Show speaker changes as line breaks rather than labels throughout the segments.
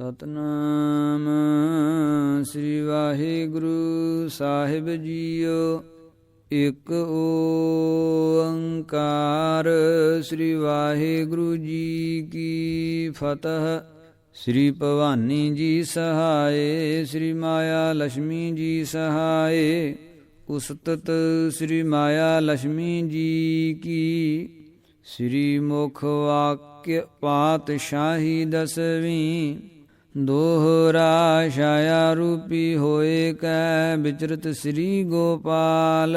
ਸਤਨਾਮ। ਸ੍ਰੀ ਵਾਹਿਗੁਰੂ ਸਾਹਿਬ ਜੀਓ, ਇਕ ਓੰਕਾਰ। ਸ੍ਰੀ ਵਾਹਿਗੁਰੂ ਜੀ ਕੀ ਫਤਿਹ। ਸ੍ਰੀ ਭਵਾਨੀ ਜੀ ਸਹਾਏ, ਸ੍ਰੀ ਮਾਇਆ ਲక్ష్ਮੀ ਜੀ ਸਹਾਏ। ਉਸਤਤ ਸ੍ਰੀ ਮਾਇਆ ਲక్ష్ਮੀ ਜੀ ਕੀ। ਸ੍ਰੀ ਮੁਖ ਵਾਕ ਪਾਤਸ਼ਾਹੀ ਦਸਵੀਂ। ਦੋਹਰਾ ਛਾਇਆ ਰੂਪੀ ਹੋਏ ਕੈ ਵਿਚਰਤ ਸ੍ਰੀ ਗੋਪਾਲ,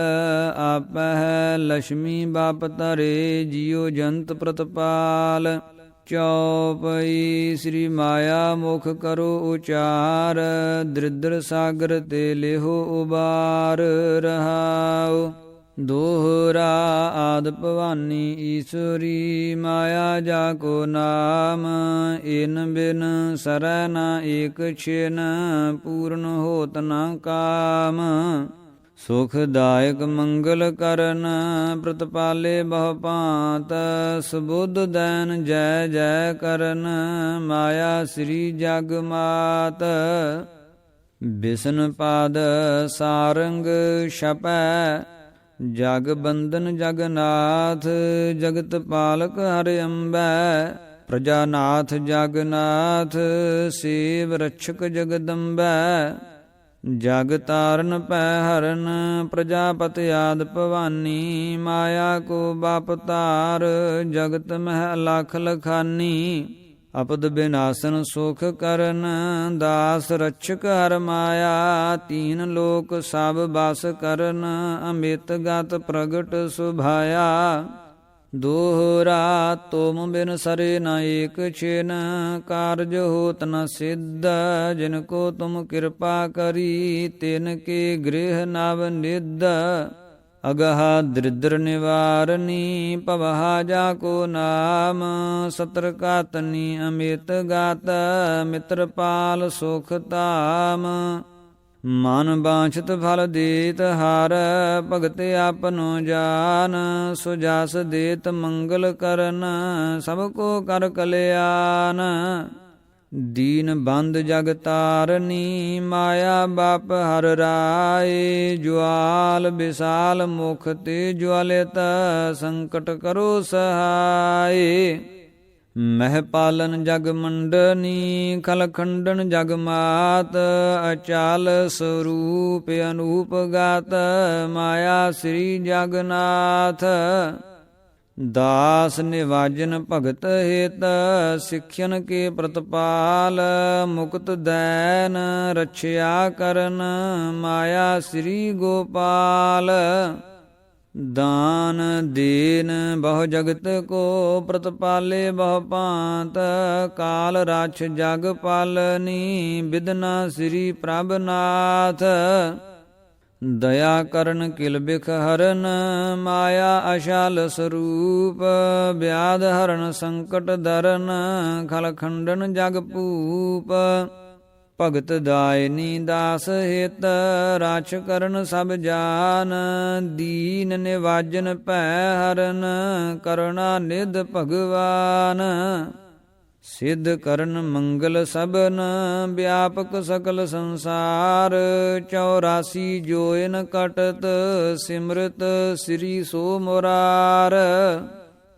ਆਪਹਿ ਲక్ష్ਮੀ ਬਾਪ ਤਰੇ ਜਿਉ ਜੰਤ ਪ੍ਰਤਪਾਲ। ਚੌਪਈ ਸ੍ਰੀ ਮਾਇਆ ਮੁਖ ਕਰੋ ਉਚਾਰ, ਦ੍ਰਿਦਰ ਸਾਗਰ ਤੇ ਲਿਹੋ ਉਬਾਰ ਰਹਾਓ ਦੋਹਰਾ ਆਦ ਭਵਾਨੀ ਈਸ਼ਵਰੀ ਮਾਇਆ ਜਾ ਕੋ ਨਾਮ, ਇਨ ਬਿਨ ਸਰੈ ਨਾ ਏਕ ਛਿਨ, ਪੂਰਨ ਹੋਤ ਨਾ ਕਾਮ। ਸੁਖਦਾਇਕ ਮੰਗਲ ਕਰਨ, ਪ੍ਰਤਪਾਲੇ ਬਹੁ ਭਾਂਤ, ਸੁਬੁੱਧ ਦੈਨ ਜੈ ਜੈ ਕਰਨ, ਮਾਇਆ ਸ੍ਰੀ ਜਗ ਮਾਤ। ਬਿਸ਼ਨ ਪਾਦ ਸਾਰੰਗ ਛਪੈ ਜਗ ਬੰਦਨ ਜਗਨਾਥ, ਜਗਤ ਪਾਲਕ ਹਰਿ ਅੰਬੈ। ਪ੍ਰਜਾਨਾਥ ਜਗਨਾਥ, ਸੇਵ ਰਛਕ ਜਗਦੰਬੈ। ਜਗ ਤਾਰਨ ਪੈ ਹਰਨ, ਪ੍ਰਜਾਪਤ ਆਦ ਭਵਾਨੀ। ਮਾਇਆ ਕੋ ਬਾਪ ਤਾਰ ਜਗਤ ਮਹਿ ਲਖ ਲਖਾਨੀ। ਅਪਦ ਬਿਨਾਸਨ ਸੁਖ ਕਰਨ, ਦਾਸ ਰਛਕ ਹਰ ਮਾਇਆ, ਤੀਨ ਲੋਕ ਸਭ ਬਸ ਕਰਨ ਅਮਿਤ ਗਤ ਪ੍ਰਗਟ ਸੁਭਾਇਆ। ਦੋਹਰਾ ਤੋਮ ਬਿਨ ਸਰੇ ਨ ਏਕ ਛਿਨ, ਕਾਰਜ ਹੋਤ ਨ ਸਿੱਧ, ਜਿਨ ਕੋ ਤੁਮ ਕਿਰਪਾ ਕਰੀ, ਤਿਨ ਕੇ ਗ੍ਰਹਿ ਨਵ ਨਿਧ। ਅਗਹਾ ਦ੍ਰਿਦਰ ਨਿਵਾਰਨੀ, ਭਵਹਾ ਜਾ ਕੋ ਨਾਮ ਸਤਰ ਕਾਤਨੀ ਅਮਿਤ ਗਾਤ ਮਿੱਤਰ ਪਾਲ ਸੁਖ ਧਾਮ। ਮਨ ਬਾਛਤ ਫਲ ਦੇਤ ਹਰ, ਭਗਤ ਆਪਨੋ ਜਾਨ, ਸੁਜਾਸ ਦੇਤ ਮੰਗਲ ਕਰਨ, ਸਭ ਕੋ ਕਰ ਕਲਿਆਨ। ਦੀਨ ਬੰਦ ਜਗ ਤਾਰਨੀ, ਮਾਇਆ ਬਾਪ ਹਰ ਰਾਏ। ਜਵਾਲ ਵਿਸਾਲ ਮੁਖ ਤੇ ਜਵਾਲਿਤ ਸੰਕਟ ਕਰੋ ਸਹਾਏ। ਮਹਿ ਪਾਲਨ ਜਗ ਮੰਡਨੀ, ਖਲ ਖੰਡਨ ਜਗ ਮਾਤ। ਅਚਾਲ ਸਰੂਪ ਅਨੂਪ ਗਾਤ, ਮਾਇਆ ਸ੍ਰੀ ਜਗਨਾਥ। ਦਾਸ ਨਿਵਾਜਨ ਭਗਤ ਹੇਤ, ਸਿੱਖਿਅਨ ਕੇ ਪ੍ਰਤਪਾਲ, ਮੁਕਤ ਦੈਨ ਰਛਿਆ ਕਰਨ, ਮਾਇਆ ਸ੍ਰੀ ਗੋਪਾਲ। ਦਾਨ ਦੇਨ ਬਹੁ ਜਗਤ ਕੋ ਪ੍ਰਤਪਾਲੇ ਬਹੁ ਭਾਂਤ, ਕਾਲ ਰਾਛ ਜਗ ਪਾਲਨੀ, ਬਿਦਨਾ ਸ੍ਰੀ ਪ੍ਰਭ ਨਾਥ। ਦਇਆ ਕਰਨ ਕਿਲ ਬਿਖ ਹਰਨ, ਮਾਇਆ ਅਸ਼ਾਲ ਸਰੂਪ ਬਿਆਦ ਹਰਨ ਸੰਕਟ ਦਰਨ ਖਲ ਖੰਡਨ ਜਗ ਪੂਪ ਭਗਤ ਦਾਇਨੀ ਦਾਸ ਹਿਤ ਰਾਛ ਕਰਨ ਸਭ ਜਾਨ, ਦੀਨ ਨਿਵਾਜਨ ਭੈ ਹਰਨ, ਕਰੁਣਾ ਨਿਧ ਭਗਵਾਨ। ਸਿੱਧ ਕਰਨ ਮੰਗਲ ਸਬਨ ਵਿਆਪਕ ਸਕਲ ਸੰਸਾਰ 84 ਜੋਇਨ ਕਟਤ ਸਿਮਰਤ ਸ੍ਰੀ ਸੋ ਮੁਰਾਰ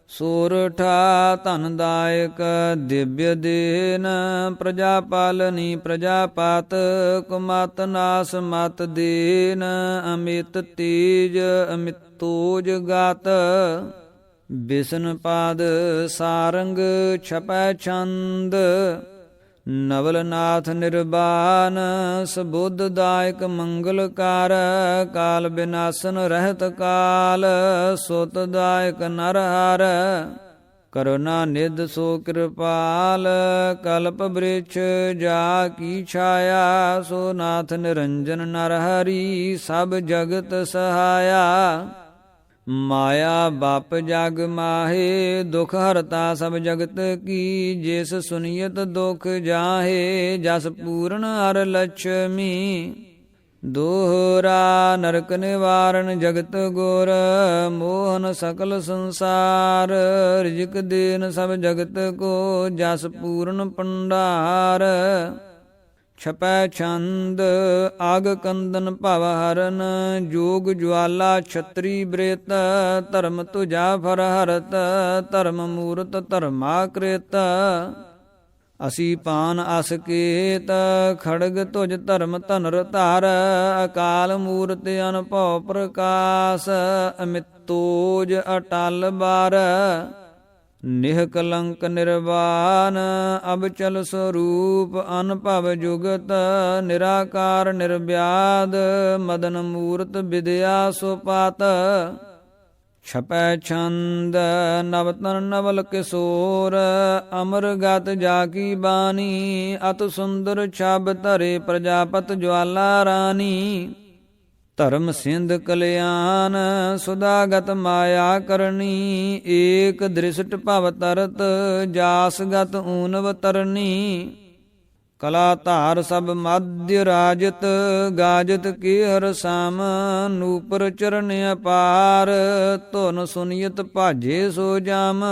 ਸੋਰਠਾ ਧਨ ਦਾਇਕ, ਦਿਵਯ ਦੇਨ ਪ੍ਰਜਾ ਪਾਲਨੀ ਪ੍ਰਜਾਪਤ, ਕੁਮਤ ਨਾਸ ਮਤ ਦੇਨ, ਅਮਿਤ ਤੇਜ ਅਮਿਤੋਜ ਗਾਤ। ਬਿਸ਼ਨ ਪਾਦ ਸਾਰੰਗ ਛਪੈ ਛੰਦ ਨਵਲਨਾਥ ਨਿਰਬਾਨ, ਸਬੁੱਧ ਦਾਇਕ ਮੰਗਲ ਕਾਲ ਬਿਨਾਸਨ ਰਹਿਤ ਕਾਲ, ਸੁਤ ਦਾਇਕ ਨਰ ਹਰ, ਕਰੁਣਾ ਨਿਧ ਸੋ ਕਿਰਪਾਲ, ਕਲਪ ਬ੍ਰਿਛ ਜਾ ਕੀ ਛਾਇਆ, ਸੋ ਨਾਥ ਨਿਰੰਜਨ ਨਰ ਹਰੀ, ਸਭ ਜਗਤ ਸਹਾਇਆ। ਮਾਇਆ ਬਾਪ ਜਗ ਮਾਹੇ, ਦੁਖ ਹਰਤਾ ਸਭ ਜਗਤ ਕੀ। ਜਿਸ ਸੁਨੀਅਤ ਦੁਖ ਜਾਹੇ, ਜਸ ਪੂਰਨ ਹਰ ਲక్ష్ਮੀ ਦੋਹਰਾ ਨਰਕ ਨਿਵਾਰਨ ਜਗਤ ਗੁਰ, ਮੋਹਨ ਸਕਲ ਸੰਸਾਰ। ਰਿਜਕ ਦੇਨ ਸਭ ਜਗਤ ਕੋ, ਜਸ ਪੂਰਨ ਪੰਡਾਰ ਛਪੈ ਛੰਦ, ਆਗ ਕੰਦਨ ਭਵ ਹਰਨ, ਜੋਗ ਜਵਾਲਾ ਛਤਰੀ ਬ੍ਰੇਤ, ਧਰਮ ਤੁਜਾ ਫਰ ਹਰਤ, ਧਰਮ ਮੂਰਤ ਧਰਮਾ ਕ੍ਰੇਤ ਅਸੀਂ ਪਾਨ ਅਸਕੇਤ ਖੜਗ ਤੁਜ ਧਰਮ ਧਨਰ ਧਾਰ ਅਕਾਲ ਮੂਰਤ ਅਨਭਉ ਪ੍ਰਕਾਸ਼ ਅਮਿਤੋਜ ਅਟਲ ਬਾਰ। ਨਿਹ ਕਲੰਕ ਨਿਰਵਾਨ ਅਬ ਸਰੂਪ, ਅਨਭਵ ਜੁਗਤ, ਨਿਰਾਕਾਰ ਨਿਰਵਿਆਦ, ਮਦਨ ਮੂਰਤ ਵਿਦਿਆ ਸੁਪਾਤ। ਛਪੈ ਛੰਦ, ਨਵਤਨ ਨਵਲ ਕਿਸ਼ੋਰ, ਅਮਰ ਗਤ ਜਾ ਕੀ ਬਾਣੀ, ਅਤ ਸੁੰਦਰ ਛਬ ਧਰੇ ਪ੍ਰਜਾਪਤ ਜਵਾਲਾ ਰਾਣੀ। ਧਰਮ ਸਿੰਧ ਕਲਿਆਣ, ਸੁਦਾਗਤ ਮਾਇਆ ਕਰਨੀ, ਏਕ ਦ੍ਰਿਸ਼ਟ ਭਵ ਤਰਤ, ਜਾਸਗਤ ਊਨਵ ਤਰਨੀ। ਕਲਾ ਧਾਰ ਸਭ ਮਧਿ ਰਾਜਤ, ਗਾਜਤ ਕੀ ਹਰ ਸਾਮ, ਨੂਪਰ ਚਰਨ ਅਪਾਰ, ਧੁਨ ਸੁਨੀਤ ਭਾਜੇ ਸੋ ਜਾਮ।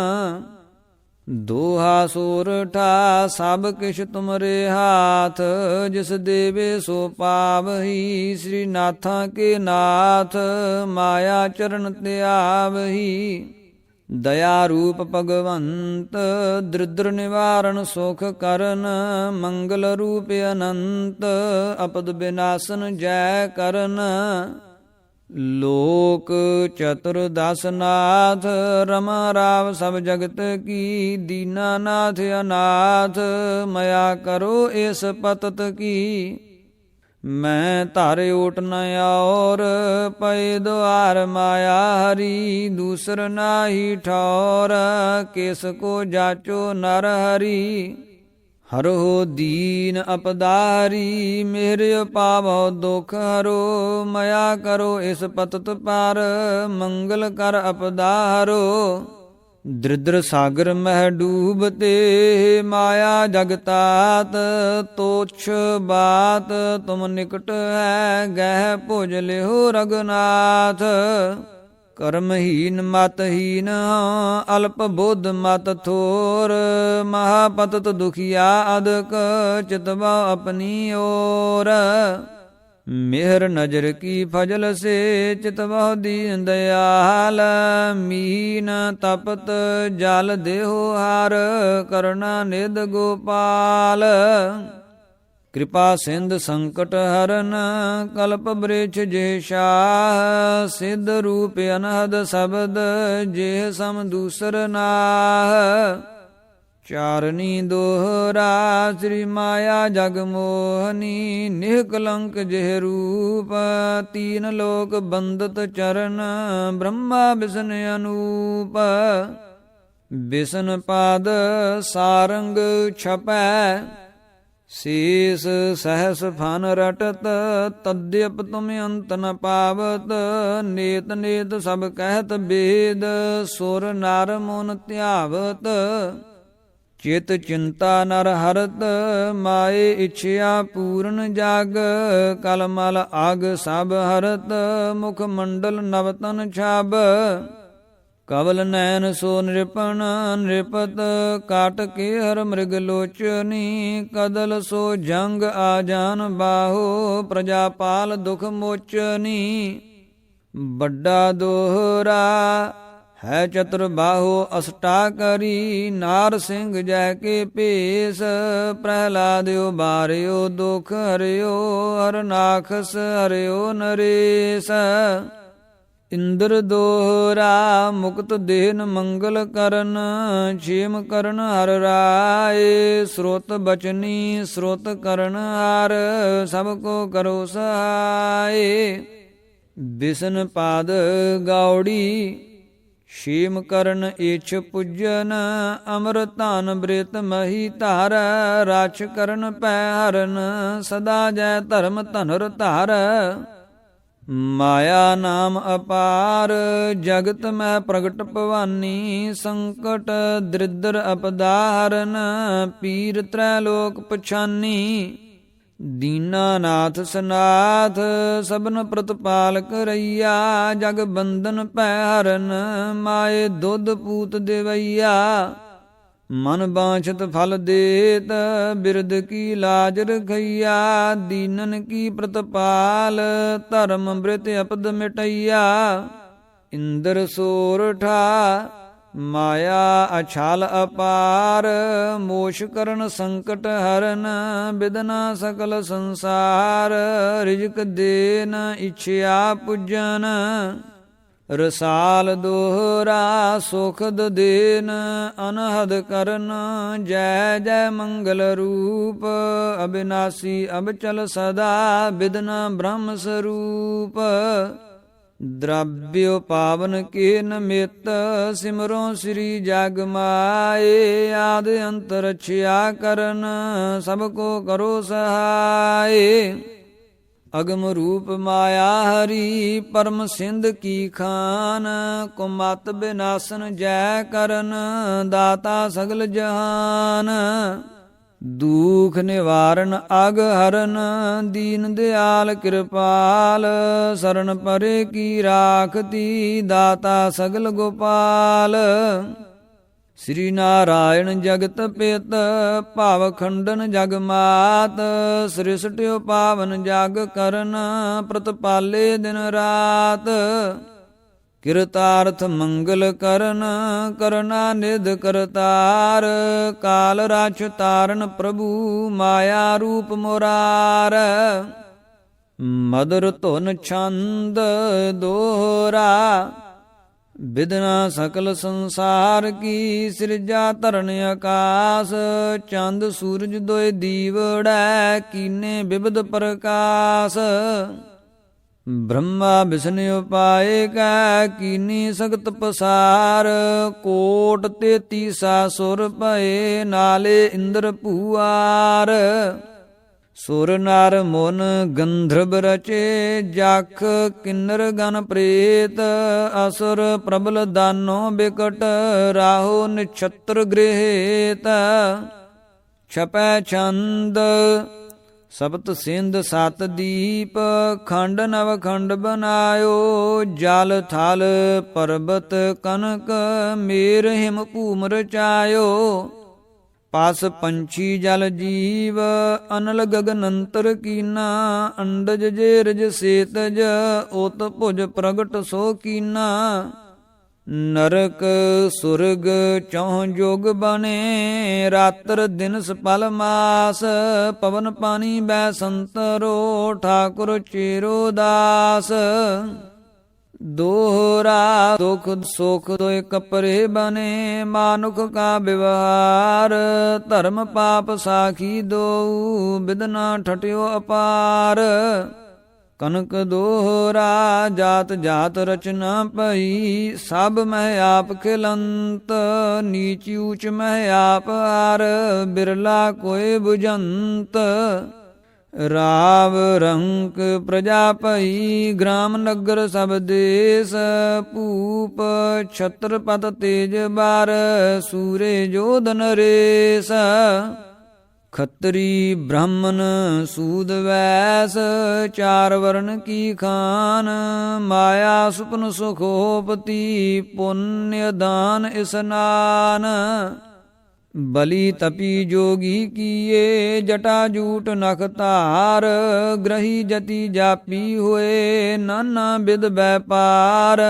ਦੋਹਾ ਸੂਰਠਾ ਸਭ ਕਿਛ ਤੁਮਰੇ ਹਾਥ, ਜਿਸ ਦੇਵੇ ਸੋ ਪਾਵਹੀ ਸ੍ਰੀ ਨਾਥਾਂ ਕੇ ਨਾਥ, ਮਾਇਆ ਚਰਨ ਧਿਆਵਹੀ। ਦਇਆ ਰੂਪ ਭਗਵੰਤ, ਦ੍ਰਿਦਰ ਨਿਵਾਰਨ ਸੁਖ ਕਰਨ, ਮੰਗਲ ਰੂਪ ਅਨੰਤ, ਅਪਦ ਬਿਨਾਸਨ ਜੈ ਕਰਨ। ਲੋਕ ਚਤੁਰਦਸ ਨਾਥ, ਰਮ ਰਾਵ ਸਭ ਜਗਤ ਕੀ ਦੀਨਾਨਾਥ ਅਨਾਥ, ਮਇਆ ਕਰੋ ਇਸ ਪਤਤ ਕੀ। ਮੈਂ ਧਰ ਓਟ ਨ ਔਰ, ਪਏ ਦੁਆਰ ਮਾਇਆ ਹਰੀ, ਦੂਸਰ ਨਾਹੀ ਠੌਰ, ਕਿਸ ਕੋ ਜਾਚੋ ਨਰ ਹਰੀ। ਹਰੋ ਦੀਨ ਅਪਦਾਰੀ ਮੇਰੇ ਪਾਵੋ ਦੁਖ ਹਰੋ, ਮਇਆ ਕਰੋ ਇਸ ਪਤਤ ਪਰ, ਮੰਗਲ ਕਰ ਅਪਦਾਰੋ। ਦ੍ਰਿਦਰ ਸਾਗਰ ਮਹਿ ਡੂਬਤੇ, ਮਾਇਆ ਜਗਤਾਤ, ਤੋਛ ਬਾਤ, ਤੁਮ ਨਿਕਟ ਹੈ, ਗਹਿ ਭੁਜ ਲਿਓ ਰਗਨਾਥ। ਕਰਮਹੀਨ ਮਤਹੀਨ, ਅਲਪ ਬੁੱਧ ਮਤ ਥੋਰ, ਮਹਾਪਤਤ ਦੁਖੀਆ ਅਦਕ ਚਿਤਵਾ ਆਪਣੀ ਓਰ ਮਿਹਰ ਨਜ਼ਰ ਕੀ ਫਜਲ ਸੇ ਚਿਤਵਾ ਦੀਨ ਦਇਆਲ। ਮੀਨ ਤਪਤ ਜਲ ਦੇਹੋ ਹਰ, ਕਰਨਾ ਨਿਦ ਗੋਪਾਲ। ਕਿਰਪਾ ਸਿੰਧ ਸੰਕਟ ਹਰਨ, ਕਲਪ ਬ੍ਰਿਛ ਜੇ ਸ਼ਾਹ, ਸਿੱਧ ਰੂਪ ਅਨਹਦ ਸ਼ਬਦ ਜੇ ਸਮ ਦੂਸਰ ਨਾਹ। ਚਾਰਨੀ ਦੋਹਰਾ, ਸ੍ਰੀ ਮਾਇਆ ਜਗ ਮੋਹਨੀ ਨਿਹ ਜਿਹ ਰੂਪ, ਤੀਨ ਲੋਕ ਬੰਦਤ ਚਰਨ, ਬ੍ਰਹਮਾ ਵਿਸ਼ਨ ਅਨੂਪ। ਵਿਸ਼ਨ ਪਾਦ, ਸਾਰੰਗ ਛਪੈ ਸੀਸ ਸਹਸ ਫਨ ਰਟਤ, ਤਦਿਪ ਤੁਮ ਅੰਤ ਨ ਪਾਵਤ, ਨੇਤ ਨੇਤ ਸਭ ਕਹਿਤ ਬੇਦ, ਸੁਰ ਨਰ ਮਨ ਧਿਆਵਤ। ਚਿਤ ਚਿੰਤਾ ਨਰ ਹਰਤ, ਮਾਏ ਇਛਿਆ ਪੂਰਨ ਜਾਗ, ਕਲਮਲ ਆਗ ਸਭ ਹਰਤ, ਮੁਖ ਮੰਡਲ ਨਵਤਨ ਛਾਬ। ਕਵਲ ਨੈਨ ਸੋ ਨਿਰਪਣ, ਨਿਰਪਤ ਕਾਟ ਕੇ ਹਰ ਮ੍ਰਿਗ ਲੋਚਨੀ, ਕਦਲ ਸੋ ਜੰਗ ਆ ਬਾਹੋ ਪ੍ਰਜਾ ਪਾਲ ਦੁਖ ਮੋਚਨੀ। ਵੱਡਾ ਦੋਹਰਾ ਹੈ ਚਤੁਰ ਬਾਹੋ, ਅਸਟਾ ਕਰੀ, ਨਾਰ ਸਿੰਘ ਜੈ ਕੇ ਭੇਸ ਪ੍ਰਹਿਲਾਦ ਬਾਰਿਓ ਦੁਖ ਹਰਿਓ, ਹਰਨਾਖਸ ਹਰਿਓ ਨਰੇਸ। ਇੰਦਰ ਦੋਹਰਾ ਮੁਕਤ ਦੇਨ ਮੰਗਲ ਕਰਨ, ਛੇਮ ਕਰਨ ਹਰ ਰਾਏ। ਸਰੋਤ ਬਚਨੀ, ਸਰੋਤ ਕਰਨ ਹਰ, ਸਭ ਕੋ ਕਰੋ ਸਹਾਏ। ਬਿਸਨ ਪਾਦ ਗਾਉੜੀ ਸ਼ੀਮ ਕਰਨ ਇਛ ਪੁਜਨ ਅਮਰ ਧਨ ਬ੍ਰਿਤ ਮਹੀ ਧਾਰ, ਰਾਛ ਕਰਨ ਪੈ ਹਰਨ, ਸਦਾ ਜੈ ਧਰਮ ਧਨੁਰ ਧਾਰ। ਮਾਇਆ ਨਾਮ ਅਪਾਰ, ਜਗਤ ਮੈਂ ਪ੍ਰਗਟ ਭਵਾਨੀ, ਸੰਕਟ ਦ੍ਰਿਦਰ ਅਪਦਾਹਰਨ ਪੀਰ ਤ੍ਰੈ ਲੋਕ ਪਛਾਨੀ। ਦੀਨਾ ਨਾਥ ਸਨਾਥ, ਸਭਨ ਪ੍ਰਤਪਾਲਕ ਰਈਆ, ਜਗ ਬੰਧਨ ਪੈ ਹਰਨ, ਮਾਏ ਦੁੱਧ ਪੂਤ ਦੇਵਈਆ। ਮਨ ਬਾਛਤ ਫਲ ਦੇਤ ਬਿਰਦ ਕੀ ਲਾਜ ਰਖਈਆ, ਦੀਨਨ ਕੀ ਪ੍ਰਤਪਾਲ, ਧਰਮ ਅੰਮ੍ਰਿਤ ਅਪਦ ਮਿਟਈਆ। ਇੰਦਰ ਸੋਰਠਾ ਮਾਇਆ ਅਛਾਲ ਅਪਾਰ ਮੋਸ਼ ਕਰਨ ਸੰਕਟ ਹਰਨ, ਬਿਦਨਾ ਸਕਲ ਸੰਸਾਰ, ਰਿਜਕ ਦੇਨ ਇਛਿਆ ਪੁਜਨ। ਰਸਾਲ ਦੋਹਰਾ ਸੁਖਦ ਦੇਨ ਅਨਹਦ ਕਰਨ, ਜੈ ਜੈ ਮੰਗਲ ਰੂਪ, ਅਬਿਨਾਸੀ ਅਬਚਲ ਸਦਾ ਬਿਦਨਾ ਬ੍ਰਹਮ ਸਰੂਪ। ਦ੍ਰਵ්ਯ ਪਾਵਨ ਕੇ ਨਮਿਤ ਸਿਮਰੋ ਸ੍ਰੀ ਜਗ ਮਾਏ, ਆਦ ਅੰਤਰ ਕਰਨ, ਸਭ ਕੋ ਕਰੋ ਸਹਾਏ। ਅਗਮ ਰੂਪ ਮਾਇਆ ਹਰੀ, ਪਰਮ ਸਿੰਧ ਕੀ ਖਾਨ? ਕੁਮਤ ਬਿਨਾਸਨ ਜੈ ਕਰਨ, ਦਾਤਾ ਸਗਲ ਜਹਾਨ। ਦੂਖ ਨਿਵਾਰਨ ਅਗ ਹਰਨ, ਦੀਨ ਦਿਆਲ ਕਿਰਪਾਲ। ਸਰਨ ਪਰੇ ਕੀ ਰਾਖਤੀ, ਦਾਤਾ ਸਗਲ ਗੋਪਾਲ। ਸ੍ਰੀ ਨਾਰਾਇਣ ਜਗਤ ਪਿਤ, ਭਾਵ ਖੰਡਨ ਜਗ ਮਾਤ ਸ੍ਰਿਸ਼ਟਿਓ ਪਾਵਨ ਜਗ ਕਰਨ, ਪ੍ਰਤਪਾਲੇ ਦਿਨ ਰਾਤ। ਕਿਰਤਾਰਥ ਮੰਗਲ ਕਰਨ, ਕਰਨਾ ਨਿਧ ਕਰਤਾਰ, ਕਾਲ ਰਾਛ ਤਾਰਨ ਪ੍ਰਭੂ, ਮਾਇਆ ਰੂਪ ਮੁਰਾਰ। ਮਦਰ ਧੁਨ ਛੰਦ, ਦੋਹਰਾ ਬਿਦਨਾ ਸਕਲ ਸੰਸਾਰ ਕੀ ਸਿਰਜਾ ਧਰਨ ਆਕਾਸ, ਚੰਦ ਸੂਰਜ ਦੋਇ ਦੀਵੜੈ ਕੀਨੇ ਬਿਬਦ ਪ੍ਰਕਾਸ਼। ਬ੍ਰਹਮਾ ਵਿਸ਼ਨ ਉਪਾਏ ਕੈ, ਕੀਨੀ ਸਖਤ ਪਸਾਰ, ਕੋਟ ਤੇ ਤੀਸਾ ਸੁਰ ਭਏ, ਨਾਲੇ ਇੰਦਰ ਭੂਆਰ। ਸੁਰ ਨਰ ਮਨ ਗੰਧਰਵ ਰਚੇ, ਜਖ ਕਿੰਨਰ ਗਨ ਪ੍ਰੇਤ, ਅਸੁਰ ਪ੍ਰਬਲ ਦਾਨੋ ਬਿਕਟ, ਰਾਹੋ ਨਿਛਤਰ ਗ੍ਰਹਿਤ। ਛਪੈ ਛੰਦ, ਸਬਤ ਸਿੰਧ ਸਤ ਦੀਪ, ਖੰਡ ਨਵ ਖੰਡ ਬਨਾਇਓ, ਜਲ ਥਲ ਪਰਬਤ ਕਨਕ, ਮੇਰ ਹਿਮ ਭੂਮ ਰਚਾਇਓ। ਪਾਸ ਪੰਛੀ ਜਲ ਜੀਵ, ਅਨਲ ਗਗਨੰਤਰ ਕੀਨਾ, ਅੰਡਜ ਜੇਰਜ ਸੇਤਜ, ਓਤ ਭੁਜ ਪ੍ਰਗਟ ਸੋ ਕੀਨਾ। ਨਰਕ ਸੁਰਗ ਚੌਹ ਜੋਗ ਬਣੇ, ਰਾਤਰ ਦਿਨ ਸਪਲ ਮਾਸ, ਪਵਨ ਪਾਣੀ ਬੈ ਸੰਤਰੋ, ਠਾਕੁਰ ਚੇਰੋ ਦਾਸ। ਦੋਹਰਾ ਦੁਖ ਸੁਖ ਦੋਇ ਕਪਰੇ ਬਨੇ ਮਾਨੁਖ ਕਾ ਵਿਵਹਾਰ, ਧਰਮ ਪਾਪ ਸਾਖੀ ਦੋ ਬਿਦਨਾ ਠਟਿਓ ਅਪਾਰ। ਕਨਕ ਦੋਹਰਾ ਜਾਤ ਜਾਤ ਰਚਨਾ ਪਈ ਸਭ ਮੈਂ ਆਪ ਖਿਲੰਤ, ਨੀਚ ਉਚ ਮੈਂ ਆਪ ਹਾਰ, ਬਿਰਲਾ ਕੋਏ 부ਜੰਤ ਰਾਵ ਰੰਕ ਪ੍ਰਜਾ ਭਈ, ਗ੍ਰਾਮ ਨਗਰ ਸਭ ਦੇਸ, ਭੂਪ ਛਤਰਪਤ ਤੇਜ ਬਾਰ, ਸੂਰੇ ਜੋਧਨ ਰੇਸ। ਖੱਤਰੀ ਬ੍ਰਾਹਮਨ ਸੂਦ ਵੈਸ, ਚਾਰ ਵਰਨ ਕੀ ਖਾਨ, ਮਾਇਆ ਸੁਪਨ ਸੁਖੋਪਤੀ, ਪੁੰਨਿ ਦਾਨ ਇਸਨਾਨ ਬਲੀ ਤਪੀ ਜੋਗੀ ਕੀਏ, ਜਟਾ ਜੂਟ ਨਖ ਧਾਰ, ਗ੍ਰਹੀ ਜਤੀ ਜਾਪੀ ਹੋਏ, ਨਾਨਾ ਬਿਦ ਵੈਪਾਰ।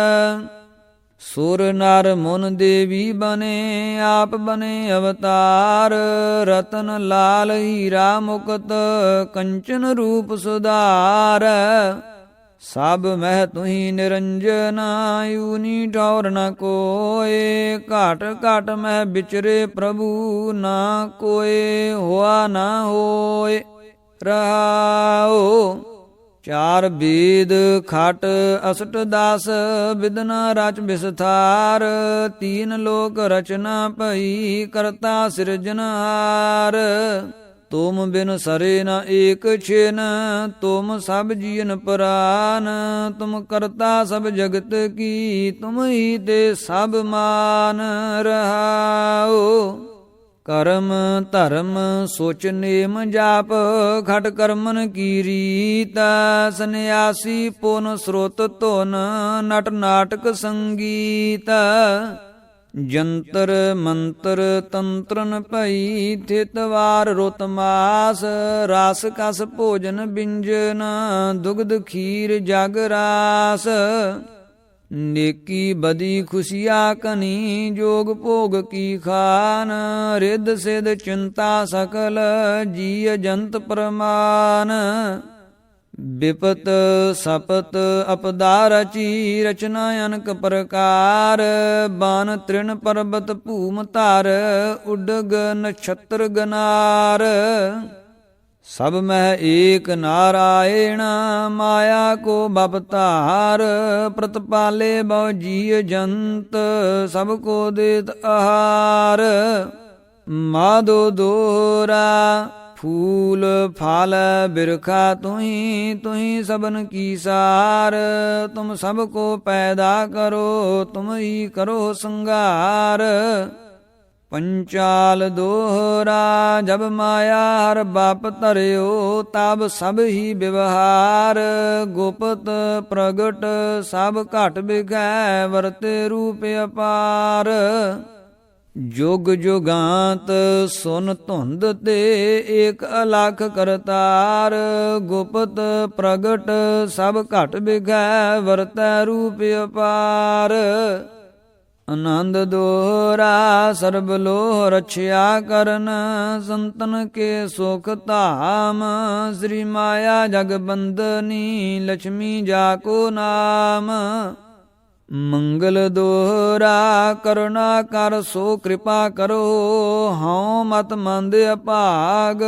ਸੁਰ ਨਰ ਮਨ ਦੇਵੀ ਬਨੇ, ਆਪ ਬਨੇ ਅਵਤਾਰ। ਰਤਨ ਲਾਲ ਹੀਰਾ ਮੁਕਤ, ਕੰਚਨ ਰੂਪ ਸੁਧਾਰ। ਸਭ ਮਹਿ ਤੁਹੀ ਨਿਰੰਜਨਾ ਯੂਨੀ ਠੌਰ ਨ ਕੋਏ, ਘਾਟ ਘਾਟ ਮਹਿ ਵਿਚਰੇ ਪ੍ਰਭੂ ਨਾ ਕੋਏ, ਹੋਆ ਨਾ ਹੋਏ, ਰਹਾਓ। ਚਾਰ ਬੀਦ ਖਟ ਅਸਟ ਦਾਸ, ਬਿਦਨਾ ਰਚ ਵਿਸਥਾਰ ਤੀਨ ਲੋਕ ਰਚਨਾ ਭਈ ਕਰਤਾ ਸਿਰਜਨਹਾਰ ਤੁਮ ਬਿਨ ਸਰੇ ਨ ਏਕ ਛੇਨ, ਤੁਮ ਸਭ ਜੀਨ ਪ੍ਰਾਨ, ਤੁਮ ਕਰਤਾ ਸਭ ਜਗਤ ਕੀ, ਤੁਮ ਹੀ ਤੇ ਸਭ ਮਾਨ ਰਹਾਓ ਕਰਮ ਧਰਮ ਸੋਚ ਨੇਮ ਜਾਪ, ਖਟ ਕਰਮਨ ਕੀ ਰੀਤ ਸੰਿਆਸੀ ਪੁਨ ਸਰੋਤ ਧੁਨ, ਨਟ ਨਾਟਕ ਸੰਗੀਤ। ਜੰਤਰ ਮੰਤਰ ਤੰਤਰਨ ਭਈ ਥਿਤਵਾਰ ਰੁਤ ਮਾਸ, ਰਸ ਕਸ ਭੋਜਨ ਬਿੰਜਨ, ਦੁਗਧ ਖੀਰ ਜਗ ਰਾਸ। ਨੇਕੀ ਬਦੀ ਖੁਸ਼ੀਆ ਕਨੀ, ਜੋਗ ਭੋਗ ਕੀ ਖਾਨ, ਰਿੱਧ ਸਿਧ ਚਿੰਤਾ ਸਕਲ ਜੀ ਜੰਤ ਪ੍ਰਮਾਨ। ਬਿਪਤ ਸਪਤ ਅਪਦਾ ਰਚੀ ਰਚਨਾ ਅਨਕ ਪ੍ਰਕਾਰ ਬਾਨ ਤ੍ਰਿਣ ਪਰਬਤ ਭੂਮ ਧਰ, ਉਡਗ ਨਛਤਰ ਗਨਾਰ। ਸਭ ਮਹਿ ਏਕ ਨਾਰਾਇਣ, ਮਾਇਆ ਕੋ ਬਪਤਾਰ ਪ੍ਰਤਪਾਲੇ ਬਹੁ ਜੀ ਜੰਤ, ਸਭ ਕੋ ਦੇਤ ਆਹਾਰ। ਮਾਦੋ ਦੋਰਾ ਫੂਲ, ਫਲ, ਬਿਰਖਾ, ਤੁਹੀ ਤੁਹੀ ਸਬਨ ਕੀ ਸਾਰ। ਤੁਮ ਸਭ ਕੋ ਪੈਦਾ ਕਰੋ, ਤੁਮ ਹੀ ਕਰੋ ਸੰਗਾਰ ਪੰਚਾਲ ਦੋਹਰਾ ਜਬ ਮਾਇਆ ਹਰ ਬਾਪ ਧਰਿਓ, ਤਬ ਸਭ ਹੀ ਵਿਵਹਾਰ। ਗੁਪਤ ਪ੍ਰਗਟ, ਸਭ ਘਟ ਬਿਗੈ, ਵਰਤੇ ਰੂਪ ਅਪਾਰ। ਜੁਗ ਜੁਗਾਂਤ ਸੁਨ ਧੁੰਦ ਤੇ ਏਕ ਅਲਖ ਕਰਤਾਰ, ਗੁਪਤ ਪ੍ਰਗਟ ਸਭ ਘਟ ਬਿਗੈ ਵਰਤੈ ਰੂਪ ਅਪਾਰ। ਆਨੰਦ ਦੋਹਰਾ ਸਰਬ ਲੋਹ ਰਛਿਆ ਕਰਨ, ਸੰਤਨ ਕੇ ਸੁਖ ਧਾਮ, ਸ੍ਰੀ ਮਾਇਆ ਜਗ ਬੰਦਨੀ ਲక్ష్ਮੀ ਜਾ ਕੋ ਨਾਮ। ਮੰਗਲ ਦੋਹਰਾ ਕਰੁਣਾ ਕਰ, ਸੋ ਕਿਰਪਾ ਕਰੋ। ਹਉ ਮਤ ਮੰਦ ਅਭਾਗ,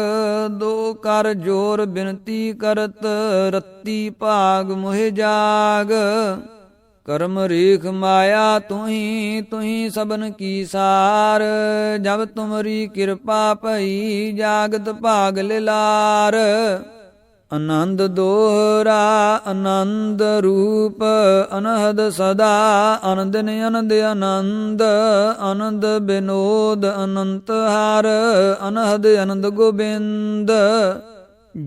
ਦੋ ਕਰ ਜੋਰ ਬਿਨਤੀ ਕਰਤ, ਰੱਤੀ ਭਾਗ ਮੋਹਿ ਜਾਗ। ਕਰਮ ਰੇਖ ਮਾਇਆ ਤੁਹੀ ਤੁਹੀ ਸਬਨ ਕੀ ਸਾਰ। ਜਬ ਤੁਮਰੀ ਕਿਰਪਾ ਭਈ, ਜਾਗਤ ਭਾਗ ਲਿਲਾਰ। ਆਨੰਦ ਦੋਹਰਾ, ਆਨੰਦ ਰੂਪ, ਅਨਹਦ ਸਦਾ, ਆਨੰਦ ਨੇ ਅਨੰਦ ਆਨੰਦ ਆਨੰਦ ਬਿਨੋਦ ਅਨੰਤ ਹਾਰ, ਅਨਹਦ ਆਨੰਦ ਗੋਬਿੰਦ।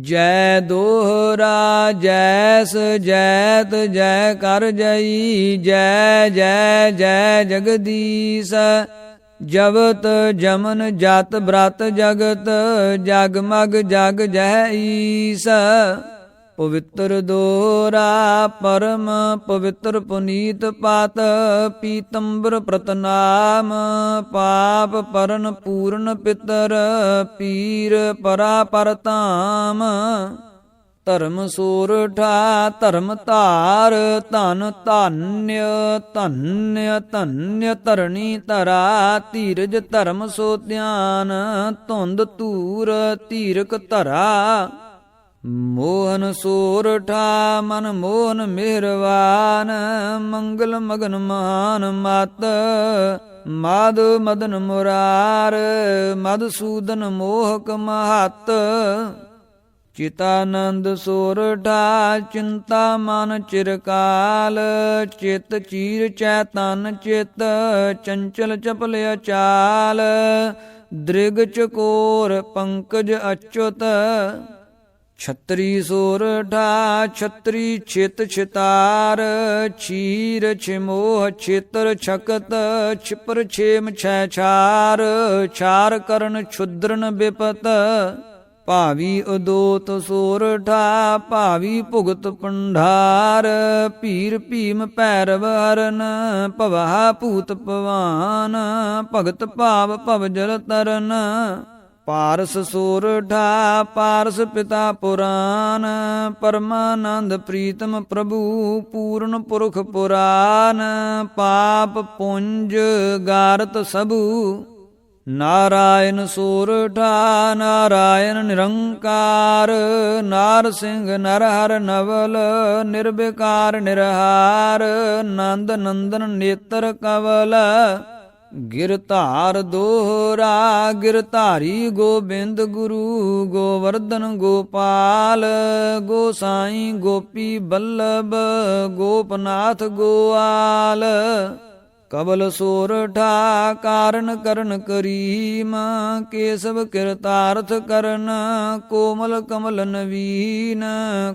ਜੈ ਦੋਹਰਾ, ਜੈਸ ਜੈਤ, ਜੈ ਕਰ ਜਈ, ਜੈ ਜੈ ਜੈ ਜਗਦੀਸ਼। ਜਵਤ ਜਮਨ ਜਤ ਬ੍ਰਤ ਜਗਤ, ਜਗ ਮਗ ਜਗ ਜੈ ਈਸ। ਪਵਿੱਤਰ ਦੋਰਾ ਪਰਮ ਪਵਿੱਤਰ ਪੁਨੀਤ ਪਾਤ, ਪੀਤੰਬਰ ਪ੍ਰਤਨਾਮ ਪਾਪ ਪਰਨ ਪੂਰਨ ਪਿਤਰ, ਪੀਰ ਪਰਾ ਪਰਤਾਮ ਧਰਮ ਸੂਰਠਾ ਧਰਮ ਧਾਰ, ਧਨ ਧਾਨਯ ਧਨਯ ਧਨਯ ਧਰਣੀ ਧਰਾ, ਧੀਰਜ ਧਰਮ ਸੋ ਧਿਆਨ, ਧੁੰਦ ਧੂਰ, ਧੀਰਕ ਧਰਾ। ਮੋਹਨ ਸੂਰਠਾ ਮਨ ਮੋਹਨ ਮਿਹਰਵਾਨ, ਮੰਗਲ ਮਗਨ ਮਹਾਨ ਮਤ। ਮਾਦ ਮਦਨ ਮੁਰਾਰ ਮਦਸੂਦਨ ਮੋਹਕ ਮਹਤ। ਚਿਤਾਨੰਦ ਸੋਰਠਾ ਚਿੰਤਾ ਮਨ ਚਿਰਕਾਲ ਚਿਤ ਚੀਰ ਚੈ ਤਨ ਚਿਤ, ਚੰਚਲ ਚਪਲ ਅਚਾਲ। ਦ੍ਰਿਗ ਚਕੋਰ ਪੰਕਜ ਅਚੁਤ, ਛਤਰੀ ਸੋਰਠਾ ਛਤਰੀ ਛਿਤ ਛਿਤਾਰ। ਛੀਰ ਛਿਮੋਹ ਛੇਤਰ ਛਕਤ, ਛਿਪਰ ਛੇਮ ਛੈ ਛਾਰ। ਛਾਰ ਕਰਨ ਛੁਦਰਨ ਬਿਪਤ ਭਾਵੀ ਉਦੋਤ ਸੋਰਠਾ ਭਾਵੀ ਭੁਗਤ ਪੰਢਾਰ ਪੀਰ ਭੀਮ ਭੈਰਵ ਹਰਨ, ਭਵਾ ਭੂਤ ਪਵਾਨ ਭਗਤ ਭਾਵ ਭਵ ਜਲ ਤਰਨ। ਪਾਰਸ ਸੋਰਠਾ ਪਾਰਸ ਪਿਤਾ ਪੁਰਾਨ, ਪਰਮਾਨੰਦ ਪ੍ਰੀਤਮ ਪ੍ਰਭੂ, ਪੂਰਨ ਪੁਰਖ ਪੁਰਾਨ, ਪਾਪ ਪੁੰਜ ਗਾਰਤ ਸਭੂ। ਨਾਰਾਇਣ ਸੂਰਠਾ, ਨਾਰਾਇਣ ਨਿਰੰਕਾਰ, ਨਾਰ ਸਿੰਘ ਨਰ ਹਰ ਨਵਲ ਨਿਰਬਿਕਾਰ ਨਿਰਹਾਰ, ਨੰਦ ਨੰਦਨ ਨੇਤਰ ਕਵਲ ਗਿਰਧਾਰ ਦੋਹਰਾ ਗਿਰਧਾਰੀ ਗੋਬਿੰਦ ਗੁਰੂ, ਗੋਵਰਧਨ ਗੋਪਾਲ ਗੋਸਾਈ ਗੋਪੀ ਬੱਲਭ, ਗੋਪਨਾਥ ਗੋਆਲ। ਕਬਲ ਸੋਰਠਾ ਕਾਰਨ ਕਰਨ ਕਰੀਮ, ਕੇਸਵ ਕਿਰਤਾਰਥ ਕਰਨ ਕੋਮਲ ਕਮਲ ਨਵੀਨ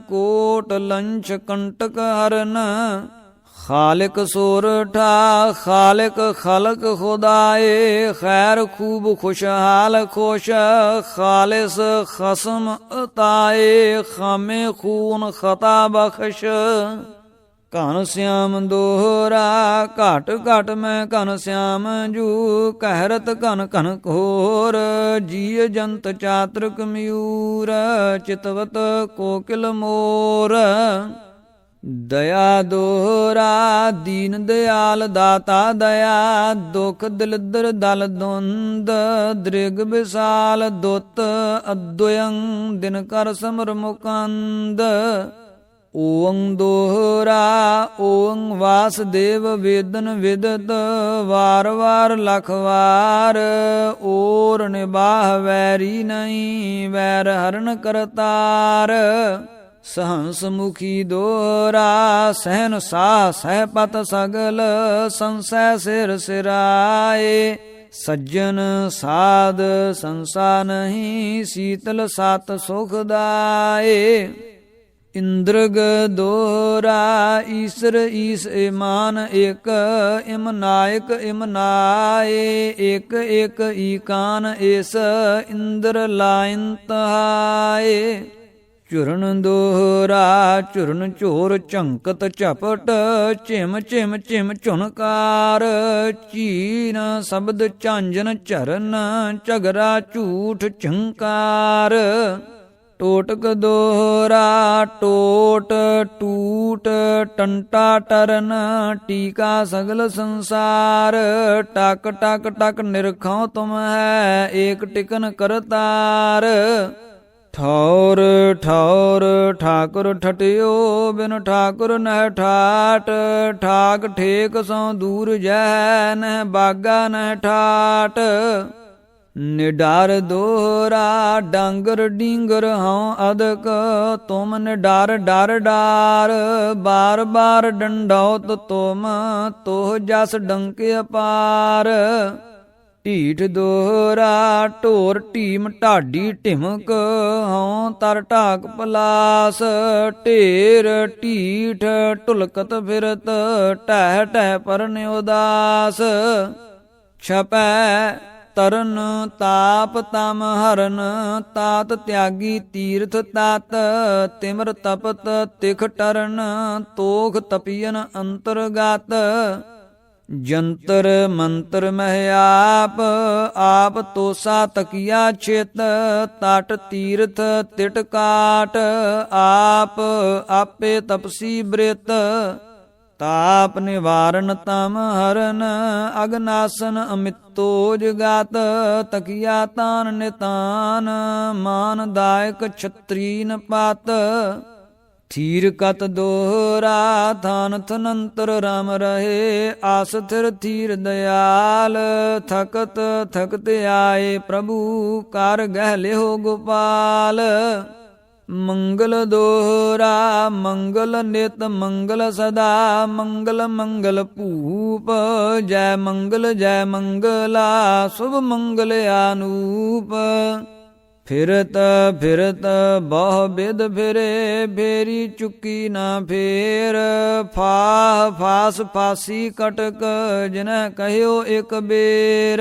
ਕੋਟ ਲੰਛ ਕੰਟਕ ਹਰਨ। ਖਾਲਿਕ ਸੋਰਠਾ ਖਾਲਕ ਖਲਕ ਖੁਦਾਏ, ਖੈਰ ਖੂਬ ਖੁਸ਼ਹਾਲ ਖੁਸ਼, ਖਾਲਿਸ ਖਸਮ ਅਤਾਏ, ਖਾਮੇ ਖੂਨ ਖਤਾ ਬਖਸ਼। ਘਨ ਸਿਆਮ ਦੋਹਰਾ, ਘਟ ਘਟ ਮੈਂ ਘਨ ਸਿਆਮ ਜੂ, ਕਹਿਰਤ ਘਨ ਘਨ ਘੋਰ, ਜੀਅ ਜੰਤ ਚਾਤ੍ਰਿਕ ਮਯੂਰ ਚਿਤਵਤ ਕੋਕਿਲ ਮੋਰ। ਦਇਆ ਦੋਹਰਾ, ਦੀਨ ਦਿਆਲ ਦਾਤਾ ਦਇਆ, ਦੁਖ ਦਲਿਦਰ ਦਲ ਦੁੰਦ, ਦ੍ਰਿਗ ਵਿਸਾਲ ਦੁੱਤ, ਅਦੁਯੰ ਦਿਨ ਕਰ ਸਮਰ ਮੁਕੰਦ। ਓੰ ਦੋਹਰਾ ਓੰ ਵਾਸਦੇਵ ਵੇਦਨ ਵਿਦਤ, ਵਾਰ ਵਾਰ ਲਖ ਵਾਰ, ਓਰ ਨਿਬਾਹ ਵੈਰੀ ਨਹੀਂ, ਵੈਰ ਹਰਨ ਕਰਤਾਰ ਸਹੰਸ ਮੁਖੀ ਦੋਰਾ ਸਹਿਨ ਸਾ ਸਹਿ ਪਤ ਸਗਲ, ਸੰਸੈ ਸਿਰ ਸਿਰਾਏ। ਸੱਜਣ ਸਾਧ ਸੰਸਾ ਨਹੀਂ, ਸੀਤਲ ਸਤ ਸੁਖਦਾਏ ਇੰਦਰਗ ਦੋਰਾ ਈਸਰ ਈਸ ਇਮਾਨ ਇਕ ਇਮ ਨਾਇਕ ਇਮ ਨਾਏ ਇਕ ਇਕ ਈਕਾਨ ਇਸ ਇੰਦਰ ਲਾਇਨ ਤਹਾਏ। ਝੁਰਨ ਦੋਹਰਾ ਝੁਰਨ ਝੋਰ ਝੰਕਤ ਝਪਟ ਝਿਮ ਝਿਮ ਝਿਮ ਝੁਨਕਾਰ ਚੀਨ ਸ਼ਬਦ ਝਾਂਜਨ ਚਰਨ ਝਗਰਾ ਝੂਠ ਝੰਕਾਰ। ਟੋਟਕ ਦੋਹਰਾ, ਟੋਟ, ਟੂਟ, ਟੰਟਾ ਟਰਨ, ਟੀਕਾ ਸਗਲ ਸੰਸਾਰ, ਟਕ ਟਕ ਟਕ ਨਿਰਖਉ ਤੁਮ ਹੈ, ਏਕ ਟਿਕਨ ਕਰਤਾਰ। ਠੌਰ ਠੌਰ, ਠਾਕੁਰ ਠਟਿਓ, ਬਿਨ ਠਾਕੁਰ ਨਹਿ ਠਾਟ, ਠਾਕ ਠੇਕ ਸੋ ਦੂਰ ਜੈ ਨਹਿ, ਬਾਗਾ ਨਹਿ ਠਾਟ। ਨਿਡਰ ਦੋਹਰਾ ਡਾਂਗਰ ਡੀਂਗਰ ਹਉ ਅਦਕ, ਤੁਮ ਨਿਡਰ ਡਰ ਡਾਰ, ਬਾਰ ਬਾਰ ਡੰਡੌਤ ਤੁਮ, ਤੋਹ ਜਸ ਡੰਕੇ ਅਪਾਰ। ਢੀਠ ਦੋਹਰਾ ਢੋਰ ਢੀਮ ਢਾਡੀ ਢਿਮਕ, ਹਉ ਤਰ ਢਾਕ ਪਲਾਸ, ਢੇਰ ਢੀਠ ਢੁਲਕਤ ਫਿਰਤ ਟਹਿ ਟਹਿ ਪਰਨ ਉਦਾਸ ਛਪੈ ਤਰਨ ਤਾਪ ਤਮ ਹਰਨ, ਤਾਤ ਤਿਆਗੀ ਤੀਰਥ ਤਾਤ, ਤਿਮਰ ਤਪਤ ਤਿਖ ਟਰਨ, ਤੋਖ ਤਪੀਨ ਅੰਤਰਗਤ। ਜੰਤਰ ਮੰਤਰ ਮਹਿ ਆਪ ਆਪ ਤੋਸਾ ਤਕੀਆ ਚਿਤ ਤਟ ਤੀਰਥ ਤਿਟ ਕਾਟ, ਆਪ ਆਪੇ ਤਪਸੀ ਬ੍ਰਿਤ। ਤਾਪ ਨਿਵਾਰਨ ਤਮ ਹਰਨ, ਅਗਨਾਸਨ ਅਮਿਤੋ ਜਗਾਤ, ਤਕੀਆ ਤਾਨ ਨਿਤਾਨ, ਮਾਨ ਦਾਇਕ ਛਤਰੀਨ ਪਤ। ਥੀਰ ਕਤ ਦੋਹਰਾ ਥਾਨ ਥਨੰਤਰ ਰਾਮ ਰਹੇ, ਆਸ ਥਿਰ ਥੀਰ ਦਿਆਲ ਥਕਤ ਥਕਤ ਆਏ ਪ੍ਰਭੂ, ਕਰ ਗਹਿ ਲਿਓ ਗੋਪਾਲ। ਮੰਗਲ ਦੋਹਰਾ ਮੰਗਲ ਨਿਤ, ਮੰਗਲ ਸਦਾ, ਮੰਗਲ ਮੰਗਲ ਭੂਪ, ਜੈ ਮੰਗਲ, ਜੈ ਮੰਗਲਾ, ਸੁਭ ਮੰਗਲ ਆਨੂਪ। ਫਿਰਤ ਫਿਰਤ, ਬਹੁ ਬਿਦ ਫਿਰੇ, ਫੇਰੀ ਚੁੱਕੀ ਨਾ ਫੇਰ। ਫਾਹ, ਫਾਸ, ਫਾਸੀ ਕਟਕ, ਜਿਨੈ ਕਹਿਓ ਇਕ ਬੇਰ।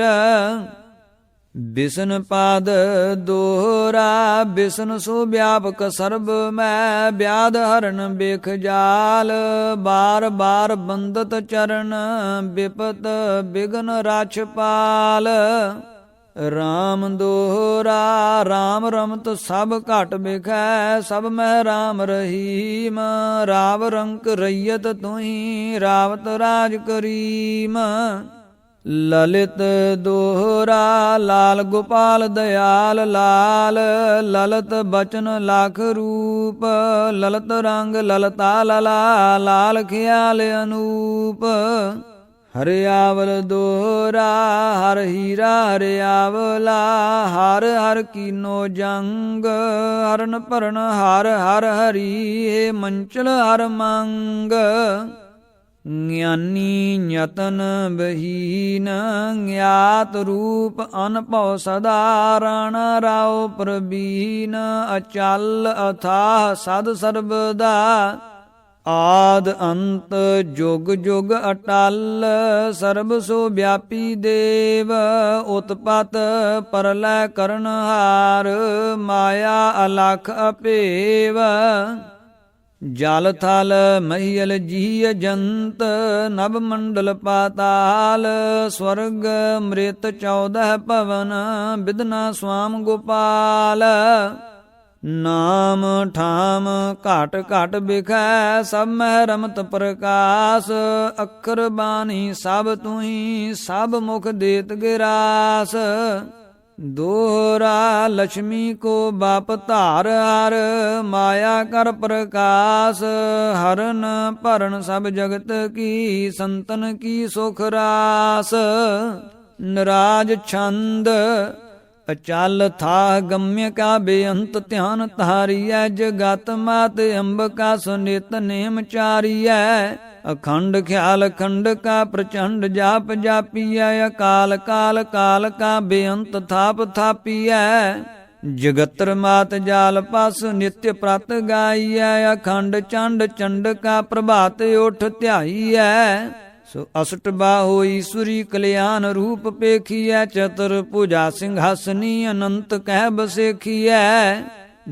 ਬਿਸਨ ਪਾਦ ਦੋਹਰਾ ਬਿਸਨ ਸੋ ਵਿਆਪਕ ਸਰਬ ਮੈਂ ਬਿਆਦ ਹਰਨ ਬਿਖ ਜਾਲ, ਬਾਰ ਬਾਰ ਬੰਦਤ ਚਰਨ ਬਿਪਤ ਬਿਗਨ ਰਾਛ ਪਾਲ। ਰਾਮ ਦੋਹਰਾ ਰਾਮ ਰਮਤ ਸਭ ਘਟ ਬਿਖੈ ਸਭ ਮਹਿ ਰਾਮ ਰਹੀਮ, ਰਾਵ ਰੰਕ ਰਈਤ ਤੁਹੀ, ਰਾਵਤ ਰਾਜ ਕਰੀਮ। ਲਲਿਤ ਦੋਹਰਾ ਲਾਲ ਗੋਪਾਲ ਦਿਆਲ ਲਾਲ, ਲਲਤ ਬਚਨ ਲਖ ਰੂਪ, ਲਲਤ ਰੰਗ ਲਲਤਾ ਲਲਾ, ਲਾਲ ਖਿਆਲ ਅਨੂਪ। ਹਰਿਆਵਲ ਦੋਹਰਾ, ਹਰ ਹੀਰਾ ਹਰਿਆਵਲਾ ਹਰ ਹਰ ਕੀਨੋ ਜੰਗ, ਹਰਨ ਭਰਨ ਹਰ ਹਰ ਹਰੀ ਏ ਮੰਚਲ ਹਰ ਮੰਗ। ਗਿਆਨੀ ਯਤਨ ਬਹੀਨ ਗਿਆਤ ਰੂਪ ਅਨਭਉ ਸਦਾ ਰਾਣਾ ਰਾਉ ਪ੍ਰਬੀਨ ਅਚਲ ਅਥਾਹ ਸਦ ਸਰਬਦਾ। ਆਦ ਅੰਤ ਜੁਗ ਜੁਗ ਅਟਲ ਸਰਬ ਸੋ ਵਿਆਪੀ ਦੇਵ ਉਤਪਤ ਪਰਲੈ ਕਰਨਹਾਰ ਮਾਇਆ ਅਲਖ ਅਪੇਵ। ਜਲ ਥਲ ਮਹੀਲ ਜੀ ਜੰਤ ਨਭ ਮੰਡਲ ਪਾਤਾਲ, ਸਵਰਗ ਮ੍ਰਿਤ 14 ਭਵਨ ਬਿਦਨਾ ਸੁਆਮ ਗੋਪਾਲ। ਨਾਮ ਠਾਮ ਘਟ ਘਟ ਬਿਖੈ ਸਭ ਮਹਿ ਰਮਤ ਪ੍ਰਕਾਸ਼, ਅੱਖਰ ਬਾਣੀ ਸਭ ਤੁਹੀ ਸਭ ਮੁਖ ਦੇਤ ਗਿਰਾਸ। ਦੋਹਰਾ ਲక్ష్ਮੀ ਕੋ ਬਾਪ ਧਾਰ ਹਰ, ਮਾਇਆ ਕਰ ਪ੍ਰਕਾਸ਼। ਹਰਨ ਭਰਨ ਸਭ ਜਗਤ ਕੀ, ਸੰਤਨ ਕੀ ਸੁਖ ਰਾਸ। ਨਰਾਜ ਛੰਦ ਅਚਲ ਥਾ ਗਮਯ ਕਾ ਬੇਅੰਤ ਧਿਆਨ ਧਾਰੀਐ, ਜਗਤ ਮਾਤ ਅੰਬ ਕਾ ਸੁਨਿਤ ਨੇਮ ਚਾਰੀਐ। ਅਖੰਡ ਖਿਆਲ ਖੰਡ ਕਾ ਪ੍ਰਚੰਡ ਜਾਪ ਜਾਪੀਐ, ਅਕਾਲ ਕਾਲ ਕਾਲ ਕਾ ਬੇਅੰਤ ਥਾਪ ਥਾਪੀਐ। ਜਗਤਰ ਮਾਤ ਜਾਲ ਪਸ ਨਿਤਿ ਪ੍ਰਤ ਗਾਈਐ, ਅਖੰਡ ਚੰਡ ਚੰਡ ਕਾ ਪ੍ਰਭਾਤ ਉਠ ਧਿਆਈਐ। ਸੋ ਅਸਟ ਬਾਹੋ ਈਸ਼ਵਰੀ ਕਲਿਆਣ ਰੂਪ ਪੇਖੀਐ, ਚਤੁਰ ਪੂਜਾ ਸਿੰਘਾਸਨੀ ਅਨੰਤ ਕਹਿ ਬਸੇਖੀਐ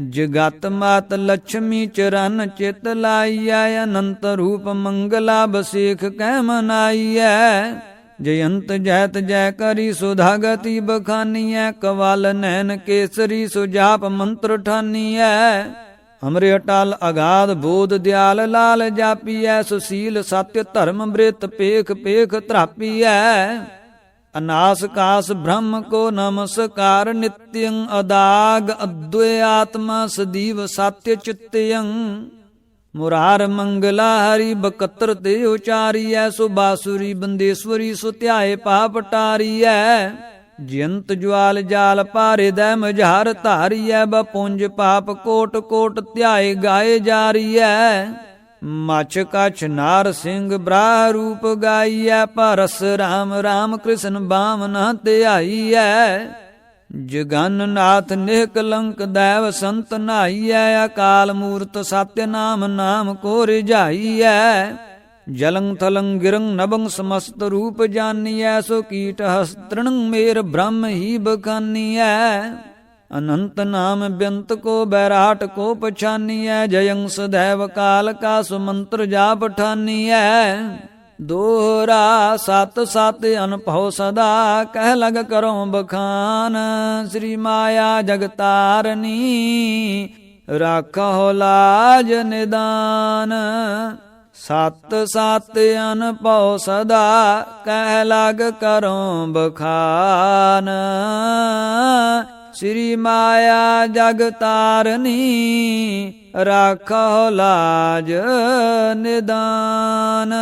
ਜਗਤ ਮਾਤ ਲక్ష్ਮੀ ਚਰਨ ਚਿਤ ਲਾਈਐ, ਅਨੰਤ ਰੂਪ ਮੰਗਲਾ ਬਸੇਖ ਕਹਿ ਮਨਾਈਐ। ਜਯੰਤ ਜੈਤ ਜੈ ਕਰੀ ਸੁਧਾ ਗਤੀ ਬਖਾਨੀਐ, ਕਵਲ ਨੈਣ ਕੇਸਰੀ ਸੁਜਾਪ ਮੰਤਰ ਠਾਨੀਐ। ਅਮਰੇ ਅਟਲ ਅਗਾਧ ਬੋਧ ਦਿਆਲ ਲਾਲ ਜਾਪੀਐ, ਸੁਸੀਲ ਸਤਿ ਧਰਮ ਬ੍ਰਿਤ ਪੇਖ ਪੇਖ ਧਰਾਪੀਐ। ਅਨਾਸ ਕਾਸ ਬ੍ਰਹਮ ਕੋ ਨਮਸਕਾਰ ਨਿਤਯੰ ਅਦਾਗ ਅਦ੍ਵੈ ਆਤਮਾ ਸਦੀਵ ਸਤਿ ਚਿਤਯੰ। ਮੁਰਾਰ ਮੰਗਲਾ ਹਰੀ ਬਕਤਰ ਤੇ ਉਚਾਰੀਐ ਸੋ ਬਾਸੁਰੀ ਬੰਦੇਸ਼ਵਰੀ ਸੋ ਧਿਆਏ ਪਾਪ ਟਾਰੀਐ। ਜਿੰਤ ਜਵਾਲ ਜਾਲ ਪਾਰੇ ਦੈ ਮਝਾਰ ਧਾਰੀਐ, ਬਪੁੰਜ ਪਾਪ ਕੋਟ ਕੋਟ ਧਿਆਏ ਗਾਏ ਜਾਰੀਐ ਮਛ ਕਛ ਨਾਰ ਸਿੰਘ ਬ੍ਰਾ ਰੂਪ ਗਾਈਐ ਪਰਸ ਰਾਮ ਰਾਮ ਕ੍ਰਿਸ਼ਨ ਬਾਮਨਾ ਧਿਆਈਐ। ਜਗਨ ਨਾਥ ਨਿਹ ਕਲੰਕ ਦੈਵ ਸੰਤ ਨਾਈਐ, ਅਕਾਲ ਮੂਰਤ ਸਤਿ ਨਾਮ ਨਾਮ ਕੋ ਰਿਝਾਈਐ ਜਲੰ ਥਲੰ ਗਿਰੰ ਨਭੰ ਸਮਸਤ ਰੂਪ ਜਾਨੀਐ, ਸੋ ਕੀਟ ਹਸਤ੍ਰਣ ਮੇਰ ਬ੍ਰਹਮ ਹੀ ਬਖਾਨੀਐ। ਅਨੰਤ ਨਾਮ ਬਿੰਤ ਕੋ ਬੈਰਾਟ ਕੋ ਪਛਾਨੀਐ, ਜਯੰ ਸਦੈਵ ਕਾਲ ਕਾ ਸੁਮੰਤਰ ਜਾਪ ਠਾਨੀਐ। ਦੋਹਰਾ ਸਤ ਸਤ ਅਨਭਉ ਸਦਾ, ਕਹਿ ਲਗ ਕਰੋ ਬਖਾਨ, ਸ੍ਰੀ ਮਾਇਆ ਜਗਤਾਰਨੀ ਰਾਖੋ ਲਾਜ ਨਿਦਾਨ। ਸਤ ਸਤ ਅਨਭਉ ਸਦਾ ਕਹਿ ਲਗ ਕਰੋ ਬਖਾਨ। ਸ੍ਰੀ ਮਾਇਆ ਜਗ ਤਾਰਨੀ ਰਾਖੋ ਲਾਜ ਨਿਦਾਨ।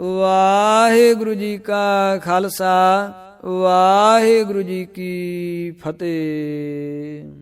ਵਾਹਿਗੁਰੂ ਜੀ ਕਾ ਖਾਲਸਾ, ਵਾਹਿਗੁਰੂ ਜੀ ਕੀ ਫਤਿਹ।